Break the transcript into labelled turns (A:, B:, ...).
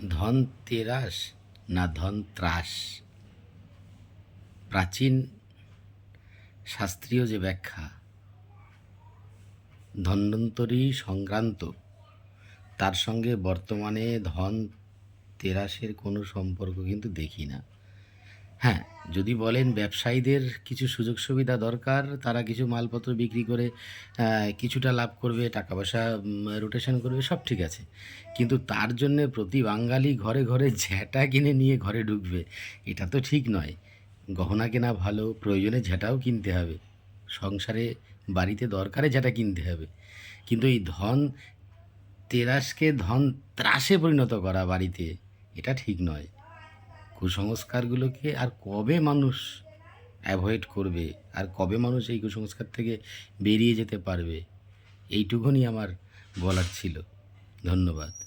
A: ধন তেরাস না ধন ত্রাস প্রাচীন শাস্ত্রীয় যে ব্যাখ্যা, ধন্বন্তরী সংক্রান্ত, তার সঙ্গে বর্তমানে ধন তেরাসের কোনো সম্পর্ক কিন্তু দেখি না। হ্যাঁ যদি বলেন ব্যবসায়ীদের কিছু সুযোগ সুবিধা দরকার, তারা কিছু মালপত্র বিক্রি করে কিছুটা লাভ করবে, টাকা পয়সা রোটেশন করবে, সব ঠিক আছে। কিন্তু তার জন্যে প্রতি বাঙালি ঘরে ঘরে ঝ্যাঁটা কিনে নিয়ে ঘরে ঢুকবে, এটা তো ঠিক নয়। গহনা কেনা ভালো, প্রয়োজনে ঝ্যাঁটাও কিনতে হবে। সংসারে, বাড়িতে দরকারে ঝ্যাঁটা কিনতে হবে। কিন্তু এই ধন তেরাসকে ধন ত্রাসে পরিণত করা বাড়িতে, এটা ঠিক নয়। কুসংস্কারগুলোকে আর কবে মানুষ অ্যাভয়েড করবে? আর কবে মানুষ এই কুসংস্কার থেকে বেরিয়ে যেতে পারবে? এইটুকুনি আমার বলার ছিল। ধন্যবাদ।